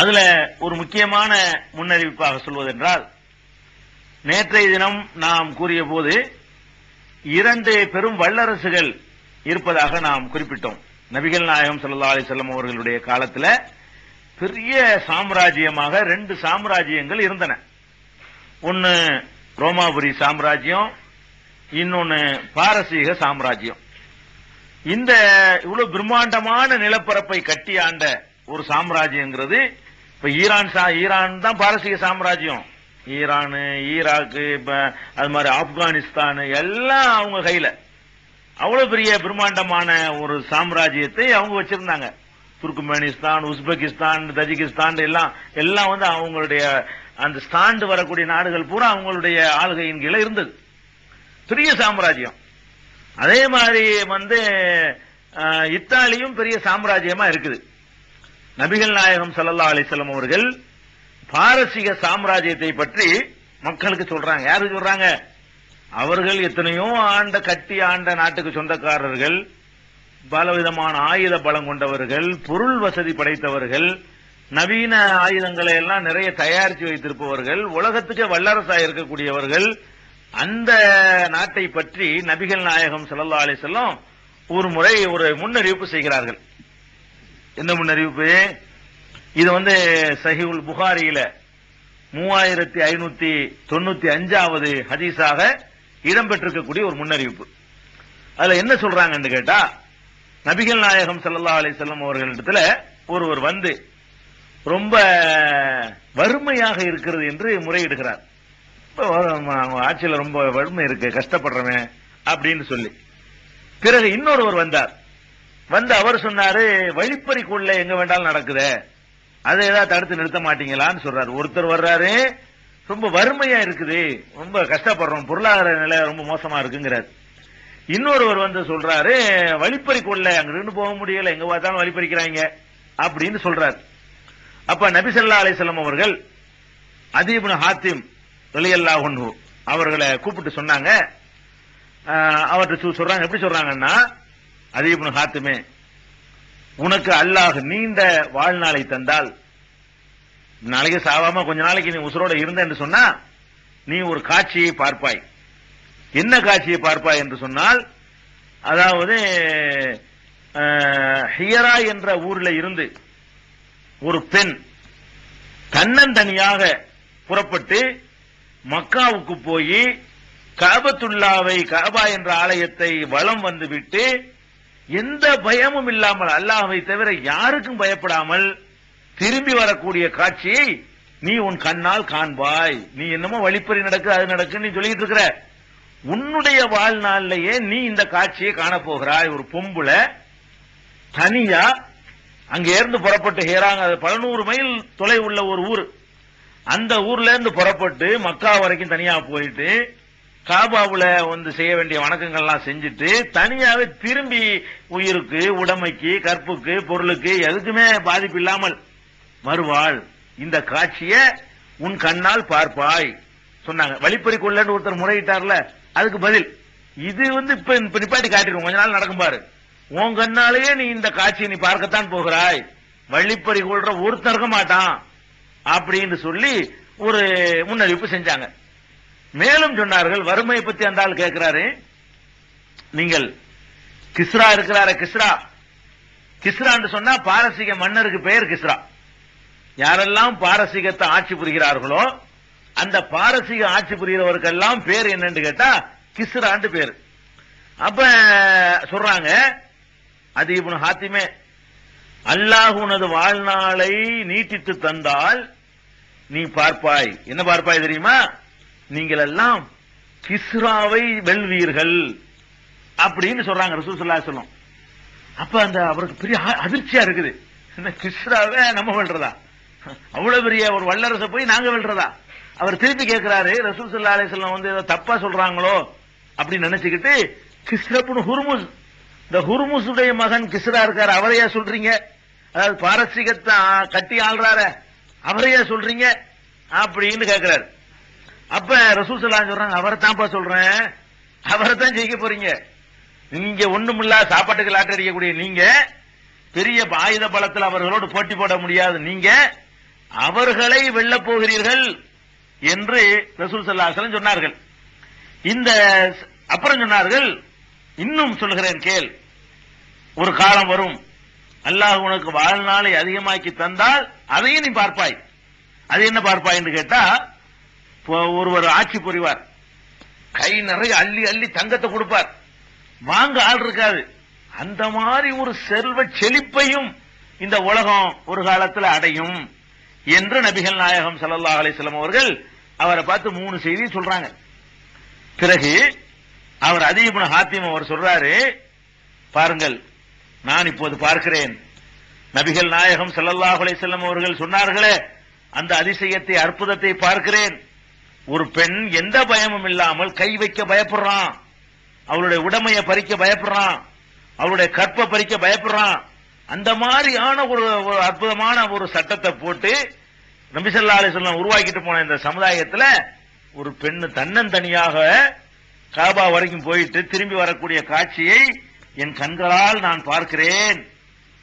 அதுல ஒரு முக்கியமான முன்னறிவிப்பாக சொல்வதென்றால் நேற்றைய தினம் நாம் கூறிய போது இரண்டு பெரும் வல்லரசுகள் இருப்பதாக நாம் குறிப்பிட்டோம். நபிகள் நாயகம் சல்லா அலைஹி அவர்களுடைய காலத்தில் பெரிய சாம்ராஜ்யமாக ரெண்டு சாம்ராஜ்யங்கள் இருந்தன. ஒன்னு ரோமாபுரி சாம்ராஜ்யம் இன்னொன்னு பாரசீக சாம்ராஜ்யம். இந்த இவ்வளவு பிரம்மாண்டமான நிலப்பரப்பை கட்டி ஆண்ட ஒரு சாம்ராஜ்யங்கிறது இப்ப ஈரான் சா- ஈரான் தான் பாரசீக சாம்ராஜ்யம். ஈரானு ஈராக்கு இப்ப அது மாதிரி ஆப்கானிஸ்தான் எல்லாம் அவங்க கையில. அவ்வளவு பெரிய பிரம்மாண்டமான ஒரு சாம்ராஜ்யத்தை அவங்க வச்சிருந்தாங்க. துர்க்மெனிஸ்தான் உஸ்பெகிஸ்தான் தஜிகிஸ்தான் எல்லாம் எல்லாம் வந்து அவங்களுடைய அந்த ஸ்டாண்டு வரக்கூடிய நாடுகள் பூரா அவங்களுடைய ஆளுகையின் கீழே இருந்தது. பெரிய சாம்ராஜ்யம். அதே மாதிரி வந்து இத்தாலியும் பெரிய சாம்ராஜ்யமா இருக்குது. நபிகள் நாயகம் ஸல்லல்லாஹு அலிசல்லம் அவர்கள் பாரசீக சாம்ராஜ்யத்தை பற்றி மக்களுக்கு சொல்றாங்க. யாரு சொல்றாங்க? அவர்கள் எத்தனையோ ஆண்ட கட்டி ஆண்ட நாட்டுக்கு சொந்தக்காரர்கள் பலவிதமான ஆயுத பலம் கொண்டவர்கள் பொருள் வசதி படைத்தவர்கள் நவீன ஆயுதங்களை எல்லாம் நிறைய தயாரித்து வைத்திருப்பவர்கள் உலகத்துக்கு வல்லரசாக இருக்கக்கூடியவர்கள். அந்த நாட்டை பற்றி நபிகள் நாயகம் ஸல்லல்லாஹு அலைஹி ஒரு முறை ஒரு முன்னறிவிப்பு செய்கிறார்கள். என்ன முன்னறிவிப்பு இது வந்து சஹிவுல் புகாரியில மூவாயிரத்தி ஐநூத்தி தொண்ணூத்தி அஞ்சாவது ஹதீஸாக இடம்பெற்றிருக்கக்கூடிய ஒரு முன்னறிவிப்பு அதுல என்ன சொல்றாங்கன்னு கேட்டா நபிகள் நாயகம் சல்லா அலி செல்லம் அவர்களிடத்துல ஒருவர் வந்து ரொம்ப வறுமையாக இருக்கிறது என்று முறையிடுகிறார். ஆட்சியில் அவங்க ரொம்ப வறுமை இருக்கு கஷ்டப்படுறவன் அப்படின்னு சொல்லி. பிறகு இன்னொருவர் வந்தார். வந்து அவர் சொன்னாரு கூட எங்க வேண்டாலும் நடக்குது. அதை ஏதாவது தடுத்து நிறுத்த மாட்டீங்களான்னு சொல்றாரு. ஒருத்தர் வர்றாரு ரொம்ப வறுமையா இருக்குது. ரொம்ப கஷ்டப்படுறோம். பொருளாதார நிலை ரொம்ப மோசமா இருக்குங்கிறார். இன்னொருவர் வந்து சொல்றாரு வழிப்பறி கொள்ள அங்க நின்று போக முடியல. எங்க பார்த்தாலும் வழிப்பறிக்கிறாங்க. அப்படின்னு சொல்றாரு. அப்ப நபிசல்லா அலிசல்லம் அவர்கள் அதீபுன் ஹாத்திம் வெளியல்லா ஒன்று அவர்களை கூப்பிட்டு சொன்னாங்க. அவர்கிட்ட சொல்றாங்க. எப்படி சொல்றாங்கன்னா அதீபுன் ஹாத்துமே உனக்கு அல்லாஹ் நீண்ட வாழ்நாளை தந்தால் நாளைக்கு சாவாம கொஞ்ச நாளைக்கு நீ உசுரோட இருந்த என்று சொன்னா நீ ஒரு காட்சியை பார்ப்பாய். என்ன காட்சியை பார்ப்பாய் என்று சொன்னால் அதாவது ஹியரா என்ற ஊர்ல இருந்து ஒரு பெண் தன்னந்தனியாக புறப்பட்டு மக்காவுக்கு போய் காபத்துல்லாவை காபா என்ற ஆலயத்தை வலம் வந்துவிட்டு எந்த பயமும் இல்லாமல் அல்லாஹை தவிர யாருக்கும் பயப்படாமல் திரும்பி வரக்கூடிய காட்சியை நீ உன் கண்ணால் காண்பாய். நீ என்னமோ வழிப்பறி நடக்கு அது நடக்குன்னு நீ சொல்லிட்டு இருக்கிற. உன்னுடைய வாழ்நாளிலேயே நீ இந்த காட்சியை காணப்போகிறாய். ஒரு பொம்புல தனியா அங்க இருந்து புறப்பட்டு ஹேராங்க அது மைல் தொலை உள்ள ஒரு ஊர். அந்த ஊர்ல இருந்து புறப்பட்டு மக்கா வரைக்கும் தனியா போயிட்டு காபாவுல வந்து செய்ய வேண்டிய வணக்கங்கள்லாம் செஞ்சுட்டு தனியாவே திரும்பி உயிருக்கு உடமைக்கு கற்புக்கு பொருளுக்கு எதுக்குமே பாதிப்பு இல்லாமல் வருவாள். இந்த காட்சிய உன் கண்ணால் பார்ப்பாய் சொன்னாங்க. வழிப்பறி கொள்ளன்னு ஒருத்தர் முறையிட்டார்ல அதுக்கு பதில். இது வந்து இப்ப நிப்பாட்டி காட்டிடும் கொஞ்ச நாள் நடக்கும் பாரு. உன் கண்ணாலேயே நீ இந்த காட்சியை நீ பார்க்கத்தான் போகிறாய். வழிப்பறி கொள்ற ஒருத்தர் இருக்க மாட்டான். அப்படின்னு சொல்லி ஒரு முன்னறிவிப்பு செஞ்சாங்க. மேலும் சொன்னார்கள் வறுமையை பத்தி அந்த ஆள் கேட்கிறாரு. நீங்கள் கிஸ்ரா இருக்கிறார கிஸ்ரா. கிஸ்ரான்னு சொன்னா பாரசீக மன்னருக்கு பெயர் கிஸ்ரா. யாரெல்லாம் பாரசீகத்தை ஆட்சி புரிகிறார்களோ அந்த பாரசீக ஆட்சி புரிகிறவருக்கெல்லாம் பேர் என்னன்னு கேட்டா கிஸ்ரான்னு பேர். அப்ப சொல்றாங்க அது இவனு ஹாத்திமே அல்லாஹ் உனது வாழ்நாளை நீட்டித்து தந்தால் நீ பார்ப்பாய். என்ன பார்ப்பாய் தெரியுமா? நீங்கள் எல்லாம் கிஸ்ராவை வெல்வீர்கள் அப்படின்னு சொல்றாங்க ரசூல் ஸல்லல்லாஹு அப்ப அந்த அவருக்கு பெரிய அதிர்ச்சியா இருக்குது. இந்த கிஸ்ராவை நம்ம வெல்றதா? அவ்வளவு பெரிய ஒரு வல்லரசை போய் நாங்க வெல்றதா? அவர் திருப்பி கேட்கிறாரு ரசூல் ஸல்லல்லாஹு அலைஹி வந்து ஏதோ தப்பா சொல்றாங்களோ அப்படின்னு நினைச்சுக்கிட்டு கிஸ்ரப்புன் ஹுர்முஸ். இந்த ஹுர்முசுடைய மகன் கிஸ்ரா இருக்காரு அவரையா சொல்றீங்க? அதாவது பாரசீகத்தை கட்டி ஆள்றாரு அவரையா சொல்றீங்க? அப்படின்னு கேட்கிறாரு அப்ப ரசூல் ஸல்லல்லாஹு சொல்றாங்க அவரை தான்ப்பா சொல்றேன். அவரை தான் ஜெயிக்க போறீங்க. நீங்க ஒண்ணுமில்லா சாப்பாட்டுக்கு லாட்டரி அடிக்கக்கூடிய நீங்க பெரிய ஆயுத பலத்தில் அவர்களோடு போட்டி போட முடியாது நீங்க அவர்களை வெல்லப் போகிறீர்கள் என்று ரசூல் ஸல்லல்லாஹு சொன்னார்கள். இந்த அப்புறம் சொன்னார்கள் இன்னும் சொல்கிறேன் கேள். ஒரு காலம் வரும். அல்லாஹ் உனக்கு வாழ்நாளை அதிகமாக்கி தந்தால் அதையும் நீ பார்ப்பாய். அது என்ன பார்ப்பாய் என்று கேட்டா ஒருவர் ஆட்சி புரிவார். கை நிறைய அள்ளி அள்ளி தங்கத்தை கொடுப்பார். வாங்க ஆள் இருக்காது. அந்த மாதிரி ஒரு செல்வ செழிப்பையும் இந்த உலகம் ஒரு காலத்தில் அடையும் என்று நபிகள் நாயகம் சல்லா அலைஹி அவர்கள் அவரை பார்த்து மூணு செய்தி சொல்றாங்க. பிறகு அவர் அதீபுன ஹாத்திம் அவர் சொல்றாரு பாருங்கள் நான் இப்போது பார்க்கிறேன். நபிகள் நாயகம் சல்லல்லாஹ் அலிசல்லம் அவர்கள் சொன்னார்களே அந்த அதிசயத்தை அற்புதத்தை பார்க்கிறேன். ஒரு பெண் எந்த பயமும் இல்லாமல் கை வைக்க பயப்படுறான். அவளுடைய உடமையை பறிக்க பயப்படுறான். அவளுடைய கற்பை பறிக்க பயப்படுறான். அந்த மாதிரியான ஒரு ஒரு அற்புதமான ஒரு சட்டத்தை போட்டு நபிசல்லா அலிஸ்லாம் உருவாக்கிட்டு போன இந்த சமுதாயத்தில் ஒரு பெண்ணு தன்னந்தனியாக காபா வரைக்கும் போயிட்டு திரும்பி வரக்கூடிய காட்சியை என் கண்களால் நான் பார்க்கிறேன்.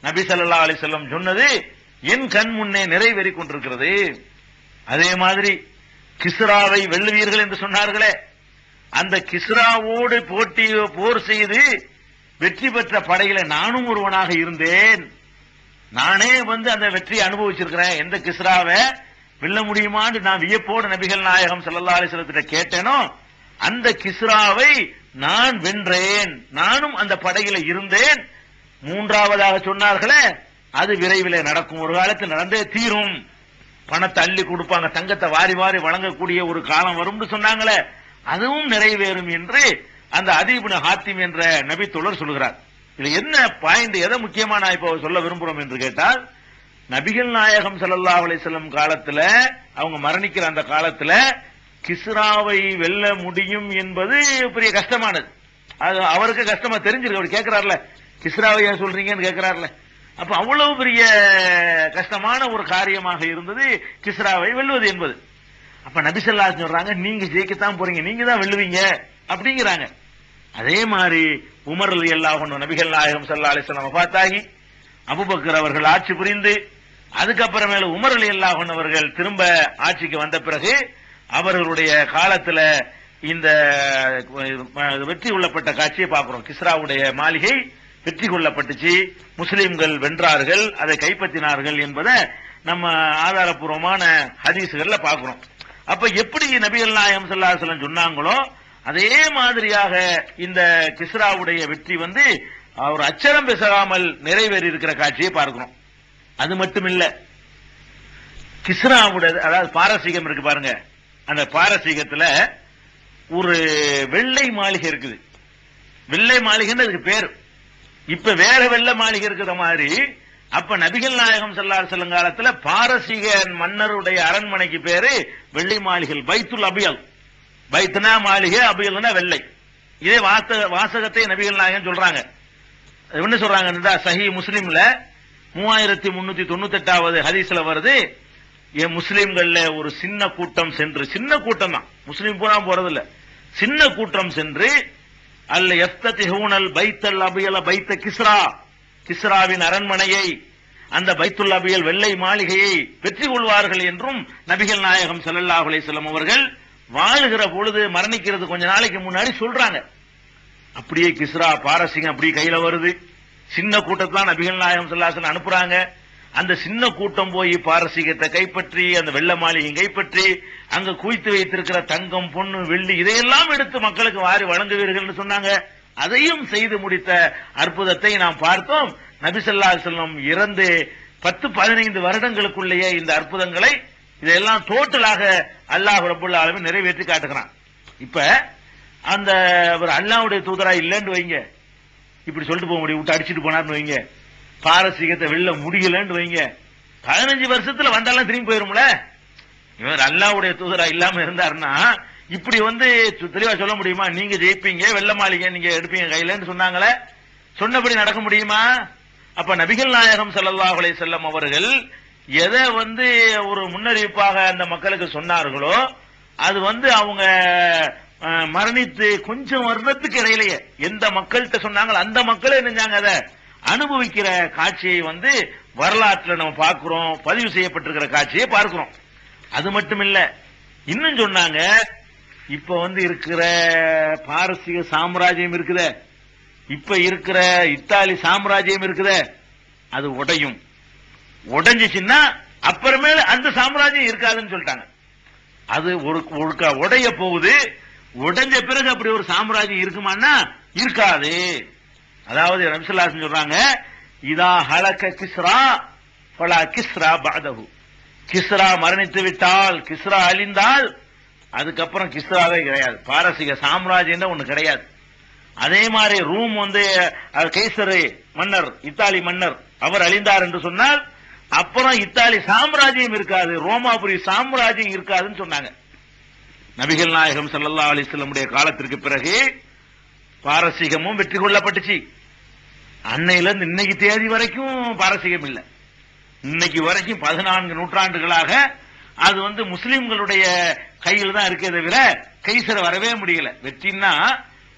நபி சல்லா அலிசல்லம் சொன்னது என் கண் முன்னே நிறைவேறி கொண்டிருக்கிறது. அதே மாதிரி கிஸ்ராவை வெல்லுவீர்கள் என்று சொன்னார்களே. அந்த கிஸ்ராவோடு போட்டி போர் செய்து வெற்றி பெற்ற படையில நானும் ஒருவனாக இருந்தேன். நானே வந்து அந்த வெற்றியை அனுபவிச்சிருக்கிறேன். எந்த கிஸ்ராவை வெல்ல முடியுமான்னு நான் வியப்போடு நபிகள் நாயகம் செல்லல்லா அலைஹி கேட்டேனோ அந்த கிஸ்ராவை நான் வென்றேன். நானும் அந்த படையில இருந்தேன். மூன்றாவதாக சொன்னார்களே அது விரைவில் நடக்கும். ஒரு காலத்தில் நடந்தே தீரும். பணத்தை அள்ளி கொடுப்பாங்க தங்கத்தை வாரி வாரி வழங்கக்கூடிய ஒரு காலம் வரும்னு சொன்னாங்களே அதுவும் நிறைவேறும் என்று அந்த அதீபுன ஹாத்திம் என்ற நபி தொடர் சொல்கிறார். இது என்ன பாயிண்ட் எதை முக்கியமா நான் இப்போ சொல்ல விரும்புறோம் என்று கேட்டால் நபிகள் நாயகம் சல்லா அலிசல்லம் காலத்தில் காலத்துல அவங்க மரணிக்கிற அந்த காலத்துல கிஸ்ராவை வெல்ல முடியும் என்பது பெரிய கஷ்டமானது. அது அவருக்கு கஷ்டமா தெரிஞ்சிருக்கு. அவர் கேட்கிறார்ல கிஸ்ராவை ஏன் சொல்றீங்கன்னு கேட்கிறார்ல அப்ப அவ்வளவு பெரிய கஷ்டமான ஒரு காரியமாக இருந்தது கிஸ்ராவை வெல்வது என்பது. அப்ப நபிசல்லா சொல்றாங்க நீங்க ஜெயிக்கத்தான் போறீங்க நீங்க தான் வெல்லுவீங்க அப்படிங்கிறாங்க. அதே மாதிரி உமர் அலி அல்லாஹ் நபிகள் நாயகம் சல்லா அலிஸ்லாம் வஃபாத்தாகி அபுபக்கர் அவர்கள் ஆட்சி புரிந்து அதுக்கப்புறமேல உமர் அலி அல்லாஹ் அவர்கள் திரும்ப ஆட்சிக்கு வந்த பிறகு அவர்களுடைய காலத்துல இந்த வெற்றி உள்ளப்பட்ட காட்சியை பார்க்கிறோம். கிஸ்ராவுடைய மாளிகை வெற்றி கொள்ளப்பட்டுச்சு முஸ்லீம்கள் வென்றார்கள் அதை கைப்பற்றினார்கள் என்பதை நம்ம ஆதாரப்பூர்வமான ஹதீசுகள்ல பாக்குறோம் அப்ப எப்படி நபிகள் நாயம் ஸல்லல்லாஹு சொன்னாங்களோ அதே மாதிரியாக இந்த கிஸ்ராவுடைய வெற்றி வந்து அவர் அச்சரம் பேசாமல் நிறைவேறி இருக்கிற காட்சியை பார்க்கிறோம். அது மட்டும் இல்ல கிஸ்ராவுடைய அதாவது பாரசீகம் இருக்கு பாருங்க அந்த பாரசீகத்துல ஒரு வெள்ளை மாளிகை இருக்குது. வெள்ளை மாளிகைன்னு அதுக்கு பேர். இப்ப வேற வெள்ளை மாளிகை இருக்கிற மாதிரி அப்ப நபிகள் நாயகம் செல்லார் செல்லும் காலத்துல பாரசீக மன்னருடைய அரண்மனைக்கு பேரு வெள்ளை மாளிகை பைத்துல் அபியல். பைத்னா மாளிகை அபியல்னா வெள்ளை. இதே வாசக வாசகத்தை நபிகள் நாயகம் சொல்றாங்க. என்ன சொல்றாங்க சஹி முஸ்லீம்ல மூவாயிரத்தி முன்னூத்தி தொண்ணூத்தி எட்டாவது ஹதீஸ்ல வருது என் முஸ்லீம்கள்ல ஒரு சின்ன கூட்டம் சென்று சின்ன கூட்டம் தான் முஸ்லீம் பூரா போறது இல்ல சின்ன கூட்டம் சென்று அல்ல எஃப்ததிஹூனல் பைத்தல் அபியல பைத்த கிஸ்ரா. கிஸ்ராவின் அரண்மனையை அந்த பைத்துல் அபியல் வெள்ளை மாளிகையை வெற்றி கொள்வார்கள் என்றும் நபிகள் நாயகம் ஸல்லல்லாஹு அலிசல்லம் அவர்கள் வாழுகிற பொழுது மரணிக்கிறது கொஞ்ச நாளைக்கு முன்னாடி சொல்றாங்க. அப்படியே கிஸ்ரா பாரசிங் அப்படியே கையில வருது. சின்ன கூட்டத்தான் நபிகள் நாயகம் செல்லாசன் அனுப்புறாங்க. அந்த சின்ன கூட்டம் போய் பாரசீகத்தை கைப்பற்றி அந்த வெள்ள மாளிகை கைப்பற்றி அங்க குவித்து வைத்திருக்கிற தங்கம் பொண்ணு வெள்ளி இதையெல்லாம் எடுத்து மக்களுக்கு வாரி வழங்குவீர்கள் சொன்னாங்க. அதையும் செய்து முடித்த அற்புதத்தை நாம் பார்த்தோம். நபிசல்லா செல்லம் இறந்து பத்து பதினைந்து வருடங்களுக்குள்ளேயே இந்த அற்புதங்களை இதெல்லாம் டோட்டலாக அல்லாஹ் ரபுல்லா ஆலமீன் நிறைவேற்றி காட்டுகிறான். இப்ப அந்த ஒரு அல்லாவுடைய தூதரா இல்லைன்னு வைங்க. இப்படி சொல்லிட்டு போக முடியும். விட்டு அடிச்சிட்டு போனார்னு வைங்க. பாரசீகத்தை வெளில முடியலன்னு வைங்க. பதினஞ்சு வருஷத்துல வந்தாலும் திரும்பி போயிரும்ல? இவர் அல்லாவுடைய தூதரா இல்லாம இருந்தாருன்னா இப்படி வந்து தெளிவா சொல்ல முடியுமா? நீங்க ஜெயிப்பீங்க வெள்ள மாளிகை நீங்க எடுப்பீங்க கையிலன்னு சொன்னாங்களே? சொன்னபடி நடக்க முடியுமா? அப்ப நபிகள் நாயகம் ஸல்லல்லாஹு செல்லம் அவர்கள் எதை வந்து ஒரு முன்னறிவிப்பாக அந்த மக்களுக்கு சொன்னார்களோ அது வந்து அவங்க மரணித்து கொஞ்சம் வருடத்துக்கு இடையிலேயே எந்த மக்கள்கிட்ட சொன்னாங்களோ அந்த மக்களே நினைஞ்சாங்க அதை. அனுபவிக்கிற காட்சியை வந்து வரலாற்றில் நம்ம பார்க்கிறோம் பதிவு செய்யப்பட்டிருக்கிற காட்சியை பார்க்கிறோம். அது மட்டும் இல்ல இன்னும் சொன்னாங்க இப்ப வந்து இருக்கிற பாரசீக சாம்ராஜ்யம் இருக்குத. இப்ப இருக்கிற இத்தாலி சாம்ராஜ்யம் இருக்குத. அது உடையும். உடைஞ்சிச்சுன்னா அப்புறமே அந்த சாம்ராஜ்யம் இருக்காதுன்னு சொல்லிட்டாங்க. அது ஒரு ஒருக்கா உடைய போகுது. உடைஞ்ச பிறகு அப்படி ஒரு சாம்ராஜ்யம் இருக்குமான்னா இருக்காது. அதாவது ரம்சல்லாசன் சொல்றாங்க இதா ஹலக கிஸ்ரா பலா கிஸ்ரா பாதகு கிஸ்ரா மரணித்து விட்டால் கிஸ்ரா அழிந்தால் அதுக்கப்புறம் கிஸ்ராவே கிடையாது. பாரசீக சாம்ராஜ்யம் ஒண்ணு கிடையாது. அதே மாதிரி ரூம் வந்து கைசர் கைசரு மன்னர் இத்தாலி மன்னர் அவர் அழிந்தார் என்று சொன்னால் அப்புறம் இத்தாலி சாம்ராஜ்யம் இருக்காது ரோமாபுரி சாம்ராஜ்யம் இருக்காதுன்னு சொன்னாங்க. நபிகள் நாயகம் சல்லா அலைஹி காலத்திற்கு பிறகு பாரசீகமும் வெற்றி கொள்ளப்பட்டுச்சு. அன்னையில இருந்து இன்னைக்கு தேதி வரைக்கும் பாரசீகம் இல்லை. இன்னைக்கு வரைக்கும் பதினான்கு நூற்றாண்டுகளாக அது வந்து முஸ்லிம்களுடைய கையில் தான் இருக்கே தவிர கைசரை வரவே முடியல. வெற்றின்னா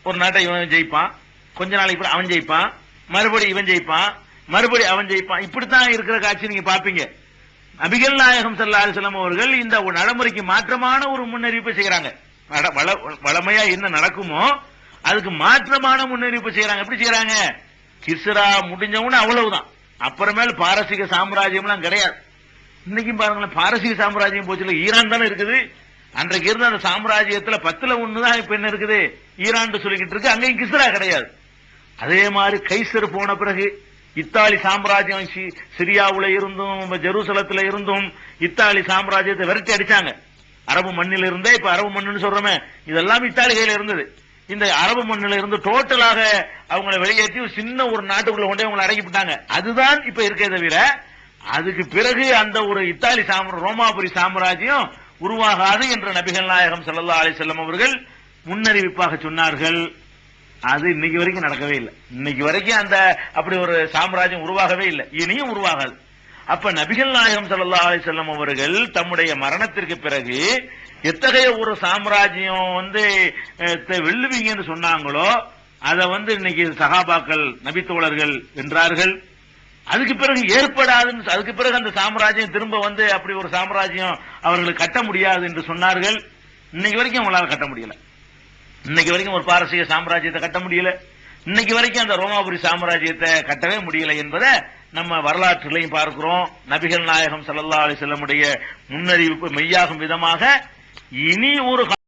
ஒரு நாட்டை இவன் ஜெயிப்பான். கொஞ்ச நாளைக்கு அவன் ஜெயிப்பான். மறுபடி இவன் ஜெயிப்பான். மறுபடி அவன் ஜெயிப்பான். இப்படித்தான் இருக்கிற காட்சி நீங்க பாப்பீங்க நபிகள் நாயகம் ஸல்லல்லாஹு அலைஹி அவர்கள் இந்த ஒரு நடைமுறைக்கு மாற்றமான ஒரு முன்னறிவிப்பை செய்யறாங்க வள- வளமையா என்ன நடக்குமோ அதுக்கு மாற்றமான முன்னறிவிப்பு செய்யறாங்க எப்படி செய்யறாங்க கிஸ்ரா முடிஞ்சவனு அவ்வளவுதான். அப்புறமேல் பாரசீக சாம்ராஜ்யம்லாம் கிடையாது. இன்னைக்கும் பாருங்களேன் பாரசீக சாம்ராஜ்யம் போச்சுல ஈரான் தானே இருக்குது? அன்றைக்கு இருந்த அந்த சாம்ராஜ்யத்துல பத்துல ஒண்ணுதான் இப்ப என்ன இருக்குது? ஈரான் சொல்லிக்கிட்டு இருக்கு அங்கேயும் கிஸ்ரா கிடையாது. அதே மாதிரி கைசர் போன பிறகு இத்தாலி சாம்ராஜ்யம் சிரியாவுல இருந்தும் ஜெருசலத்துல இருந்தும் இத்தாலி சாம்ராஜ்யத்தை விரட்டி அடிச்சாங்க. அரபு மண்ணில் இருந்தே இப்ப அரபு மண்ணுன்னு சொல்றோமே இதெல்லாம் இத்தாலி கையில இருந்தது. இந்த அரபு மண்ணில இருந்து டோட்டலாக அவங்களை வெளியேற்றி ஒரு சின்ன ஒரு நாட்டுக்குள்ள கொண்டே அவங்களை அடக்கிவிட்டாங்க அதுதான் இப்ப இருக்கே தவிர அதுக்கு பிறகு அந்த ஒரு இத்தாலி சாம்ராஜ்யம் ரோமாபுரி சாம்ராஜ்யம் உருவாகாது என்ற நபிகள் நாயகம் ஸல்லல்லாஹு அலி செல்லம் அவர்கள் முன்னறிவிப்பாக சொன்னார்கள். அது இன்னைக்கு வரைக்கும் நடக்கவே இல்லை. இன்னைக்கு வரைக்கும் அந்த அப்படி ஒரு சாம்ராஜ்யம் உருவாகவே இல்லை. இனியும் உருவாகாது. அப்ப நபிகள் நாயகம் ஸல்லல்லாஹு அலி செல்லம் அவர்கள் தம்முடைய மரணத்திற்கு பிறகு எத்தகைய ஒரு சாம்ராஜ்யம் வந்து வெல்லுவீங்கன்னு சொன்னாங்களோ அதை வந்து இன்னைக்கு சகாபாக்கள் நபித்தோழர்கள் வென்றார்கள். அதுக்கு பிறகு ஏற்படாதுன்னு அதுக்கு பிறகு அந்த சாம்ராஜ்யம் திரும்ப வந்து அப்படி ஒரு சாம்ராஜ்யம் அவர்களுக்கு கட்ட முடியாது என்று சொன்னார்கள். இன்னைக்கு வரைக்கும் அவங்களால கட்ட முடியல. இன்னைக்கு வரைக்கும் ஒரு பாரசீக சாம்ராஜ்யத்தை கட்ட முடியல. இன்னைக்கு வரைக்கும் அந்த ரோமாபுரி சாம்ராஜ்யத்தை கட்டவே முடியல என்பதை நம்ம வரலாற்றிலையும் பார்க்கிறோம். நபிகள் நாயகம் ஸல்லல்லாஹு அலி செல்லமுடைய முன்னறிவிப்பு மெய்யாகும் விதமாக இனி ஒரு